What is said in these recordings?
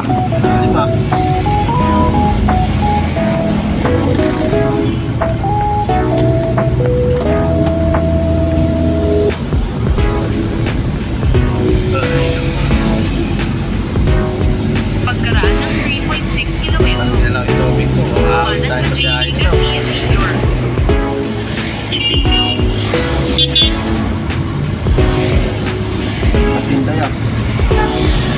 Lalim ah. Pagkaraan ng 3.6 km, Ano na lang ito, Vic ko. Ah, kumanan sa tayo JD. Garcia Sr. Masinda yan.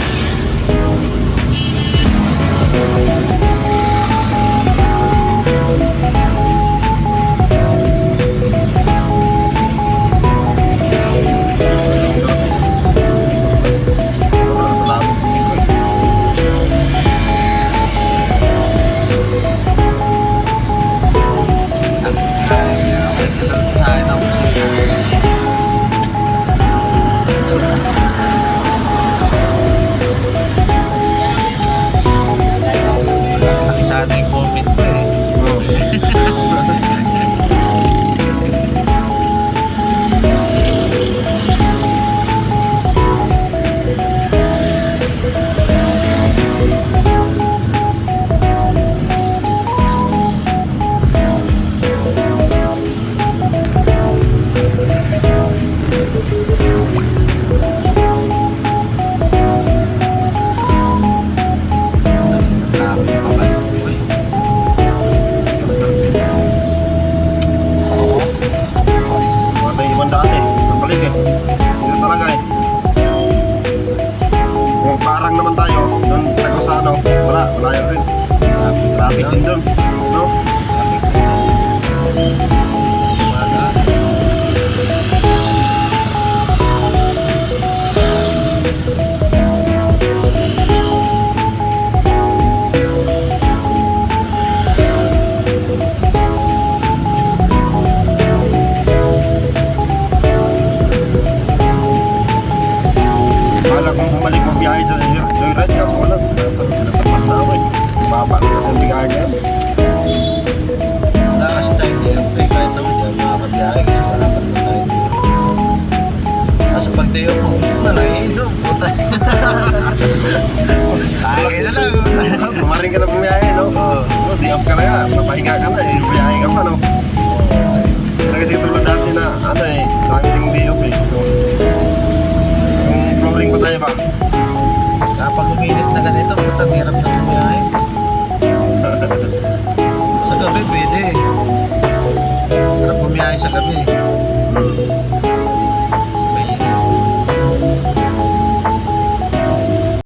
Eh. Kung parang naman tayo, doon ano, wala, wala yun rin. Traffic din doon. Joyride kaso wala. Natapat na ako eh. Baba na bigahe niya. Wala kasi tayo. Kaya kahit naman dyan, makakabiyahe kasi wala pa naman tayo pag tayo mo, na lang, eh, no, puta. Na ka na bumiyahe, no? No, off ka na nga. Mapahinga ka na eh. Bumiyahe ka pa, no? Kasi tulad dati na, ano eh, lagi yung. So, yung flooring pa tayo ba? Kapag uminit na ganito, puta, hirap na